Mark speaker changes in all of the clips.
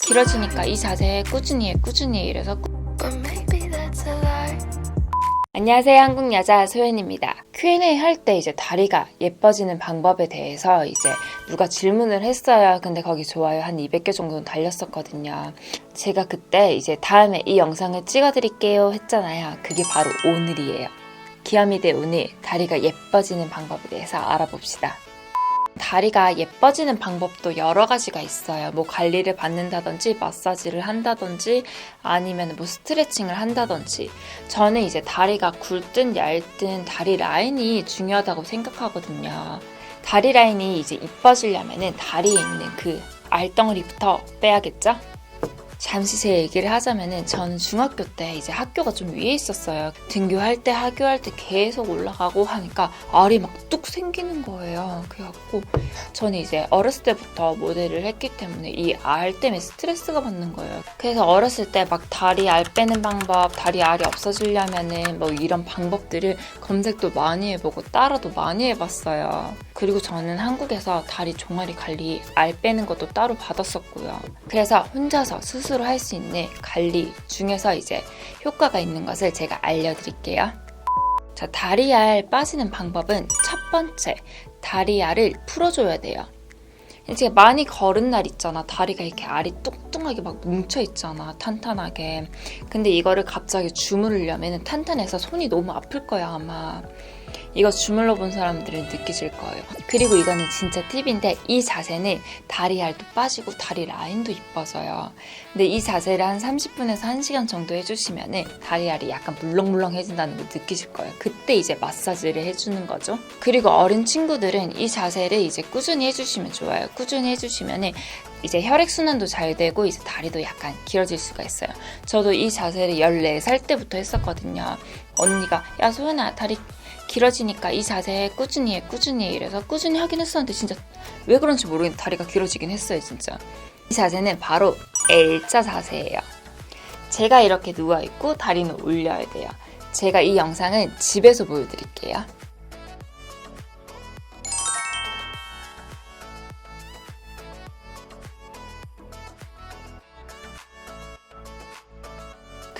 Speaker 1: 길어지니까 이 자세 꾸준히 해 꾸준히 해 이래서. 안녕하세요 한국 여자 소연입니다. Q&A 할 때 이제 다리가 예뻐지는 방법에 대해서 이제 누가 질문을 했어요. 근데 거기 좋아요. 한 200개 정도는 달렸었거든요. 제가 그때 이제 다음에 이 영상을 찍어드릴게요 했잖아요. 그게 바로 오늘이에요. 기아미대 오늘 다리가 예뻐지는 방법에 대해서 알아봅시다 다리가 예뻐지는 방법도 여러 가지가 있어요. 뭐 관리를 받는다든지 마사지를 한다든지 아니면 뭐 스트레칭을 한다든지 저는 이제 다리가 굵든 얇든 다리 라인이 중요하다고 생각하거든요. 다리 라인이 이제 이뻐지려면은 다리에 있는 그 알덩어리부터 빼야겠죠? 잠시 제 얘기를 하자면은 저는 중학교 때 이제 학교가 좀 위에 있었어요. 등교할 때 하교할 때 계속 올라가고 하니까 알이 막 뚝 생기는 거예요. 그래갖고 저는 이제 어렸을 때부터 모델을 했기 때문에 이 알 때문에 스트레스가 받는 거예요. 그래서 어렸을 때 막 다리 알 빼는 방법, 다리 알이 없어지려면은 뭐 이런 방법들을 검색도 많이 해보고 따라도 많이 해봤어요. 그리고 저는 한국에서 다리 종아리 관리 알 빼는 것도 따로 받았었고요. 그래서 혼자서 스스로 할 수 있는 관리 중에서 이제 효과가 있는 것을 제가 알려드릴게요. 자, 다리알 빠지는 방법은 첫 번째, 다리알을 풀어줘야 돼요. 이제 많이 걸은 날 있잖아. 다리가 이렇게 알이 뚱뚱하게 막 뭉쳐 있잖아. 탄탄하게. 근데 이거를 갑자기 주무르려면 탄탄해서 손이 너무 아플 거야, 아마. 이거 주물러 본 사람들은 느끼실 거예요. 그리고 이거는 진짜 팁인데 이 자세는 다리 알도 빠지고 다리 라인도 이뻐져요. 근데 이 자세를 한 30분에서 1시간 정도 해주시면은 다리 알이 약간 물렁물렁해진다는 걸 느끼실 거예요. 그때 이제 마사지를 해주는 거죠. 그리고 어린 친구들은 이 자세를 이제 꾸준히 해주시면 좋아요. 꾸준히 해주시면은 이제 혈액순환도 잘 되고 이제 다리도 약간 길어질 수가 있어요. 저도 이 자세를 14살 때부터 했었거든요. 언니가 야 소연아 다리 길어지니까 이 자세 꾸준히 해 꾸준히 해 이래서 꾸준히 하긴 했었는데 진짜 왜 그런지 모르겠는데 다리가 길어지긴 했어요 진짜. 이 자세는 바로 L자 자세예요. 제가 이렇게 누워있고 다리는 올려야 돼요. 제가 이 영상은 집에서 보여드릴게요.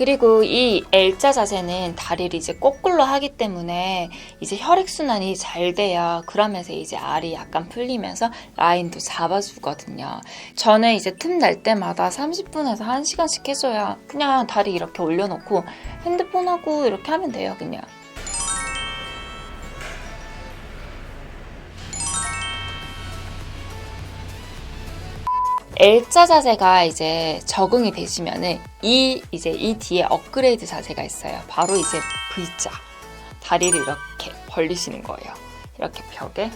Speaker 1: 그리고 이 L자 자세는 다리를 이제 거꾸로 하기 때문에 이제 혈액순환이 잘 돼야 그러면서 이제 알이 약간 풀리면서 라인도 잡아주거든요. 저는 이제 틈 날 때마다 30분에서 1시간씩 해줘야 그냥 다리 이렇게 올려놓고 핸드폰하고 이렇게 하면 돼요, 그냥. L자 자세가 이제 적응이 되시면은 이 이제 이 뒤에 업그레이드 자세가 있어요. 바로 이제 V자. 다리를 이렇게 벌리시는 거예요. 이렇게 벽에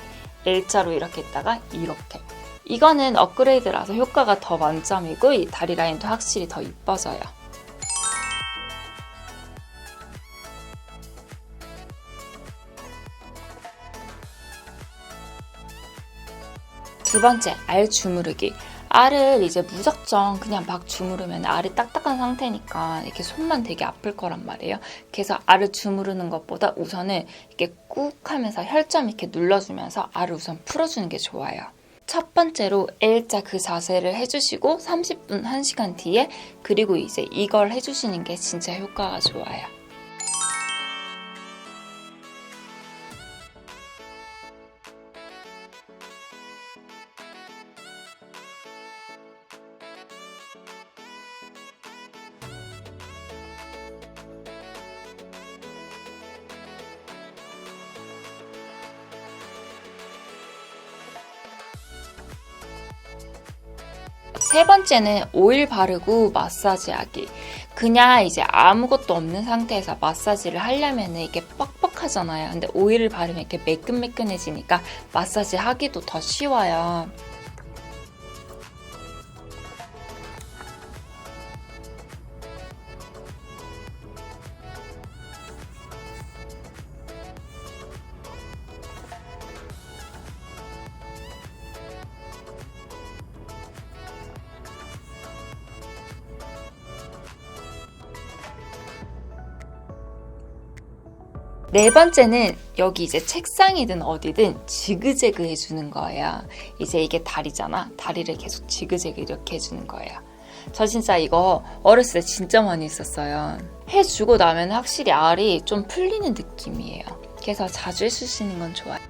Speaker 1: L자로 이렇게 있다가 이렇게. 이거는 업그레이드라서 효과가 더 만점이고 이 다리 라인도 확실히 더 이뻐져요. 두 번째, 알 주무르기. 알을 이제 무작정 그냥 막 주무르면 알이 딱딱한 상태니까 이렇게 손만 되게 아플 거란 말이에요. 그래서 알을 주무르는 것보다 우선은 이렇게 꾹 하면서 혈점 이렇게 눌러주면서 알을 우선 풀어주는 게 좋아요. 첫 번째로 L자 그 자세를 해주시고 30분, 1시간 뒤에 그리고 이제 이걸 해주시는 게 진짜 효과가 좋아요. 세 번째는 오일 바르고 마사지하기. 그냥 이제 아무것도 없는 상태에서 마사지를 하려면 이게 뻑뻑하잖아요. 근데 오일을 바르면 이렇게 매끈매끈해지니까 마사지 하기도 더 쉬워요. 네 번째는 여기 이제 책상이든 어디든 지그재그 해주는 거예요. 이제 이게 다리잖아. 다리를 계속 지그재그 이렇게 해주는 거예요. 저 진짜 이거 어렸을 때 진짜 많이 했었어요. 해주고 나면 확실히 알이 좀 풀리는 느낌이에요. 그래서 자주 해주시는 건 좋아요.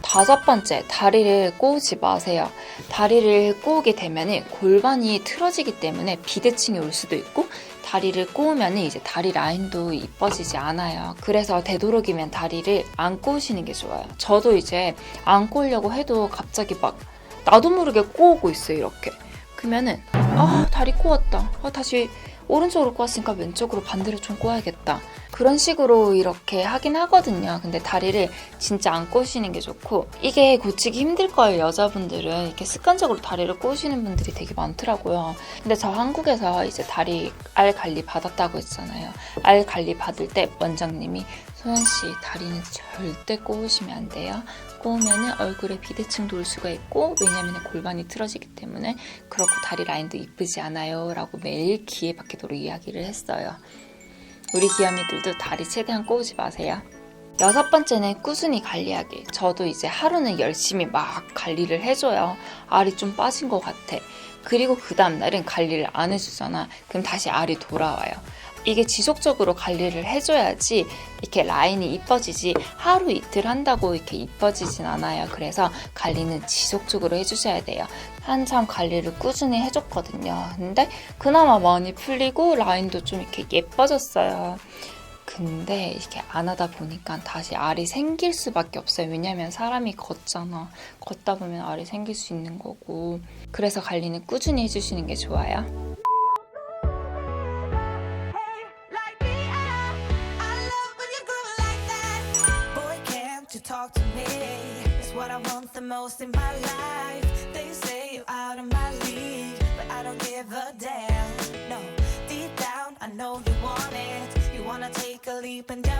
Speaker 1: 다섯 번째, 다리를 꼬우지 마세요. 다리를 꼬우게 되면 골반이 틀어지기 때문에 비대칭이 올 수도 있고 다리를 꼬우면 이제 다리 라인도 이뻐지지 않아요. 그래서 되도록이면 다리를 안 꼬우시는 게 좋아요. 저도 이제 안 꼬으려고 해도 갑자기 막 나도 모르게 꼬우고 있어요, 이렇게. 그러면은 아 다리 꼬았다. 아 다시 오른쪽으로 꼬았으니까 왼쪽으로 반대로 좀 꼬아야겠다. 그런 식으로 이렇게 하긴 하거든요. 근데 다리를 진짜 안 꼬시는 게 좋고 이게 고치기 힘들 거예요. 여자분들은 이렇게 습관적으로 다리를 꼬시는 분들이 되게 많더라고요. 근데 저 한국에서 이제 다리 알 관리 받았다고 했잖아요. 알 관리 받을 때 원장님이 소연 씨 다리는 절대 꼬우시면 안 돼요. 꼬우면은 얼굴에 비대칭도 올 수가 있고 왜냐면 골반이 틀어지기 때문에 그렇고 다리 라인도 이쁘지 않아요 라고 매일 귀에 박히도록 이야기를 했어요. 우리 귀염이들도 다리 최대한 꼬우지 마세요. 여섯 번째는 꾸준히 관리하기. 저도 이제 하루는 열심히 막 관리를 해줘요. 알이 좀 빠진 것 같아. 그리고 그 다음날은 관리를 안 해주잖아. 그럼 다시 알이 돌아와요. 이게 지속적으로 관리를 해줘야지 이렇게 라인이 이뻐지지 하루 이틀 한다고 이렇게 이뻐지진 않아요. 그래서 관리는 지속적으로 해주셔야 돼요. 한참 관리를 꾸준히 해줬거든요. 근데 그나마 많이 풀리고 라인도 좀 이렇게 예뻐졌어요. 근데 이렇게 안 하다 보니까 다시 알이 생길 수밖에 없어요. 왜냐면 사람이 걷잖아. 걷다 보면 알이 생길 수 있는 거고. 그래서 관리는 꾸준히 해주시는 게 좋아요.
Speaker 2: Most in my life. They say you're out of my league, but I don't give a damn. No, deep down, I know you want it. You wanna take a leap and jump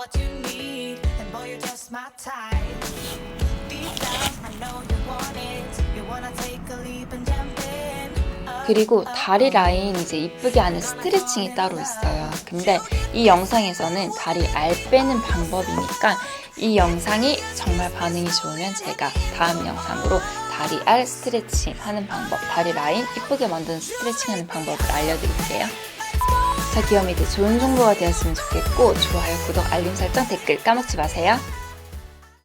Speaker 2: what you need, and boy, you're just my type. Deep down, I know you want it. You wanna take a leap and jump in.
Speaker 1: 그리고
Speaker 2: oh,
Speaker 1: 다리
Speaker 2: oh.
Speaker 1: 라인 이제 이쁘게 하는 스트레칭이 따로 있어요. 근데 이 영상에서는 다리 알 빼는 방법이니까 이 영상이 정말 반응이 좋으면 제가 다음 영상으로 다리 알 스트레칭 하는 방법, 다리 라인 이쁘게 만드는 스트레칭 하는 방법을 알려드릴게요. 자, 귀요미들 좋은 정보가 되었으면 좋겠고 좋아요, 구독, 알림 설정, 댓글 까먹지 마세요.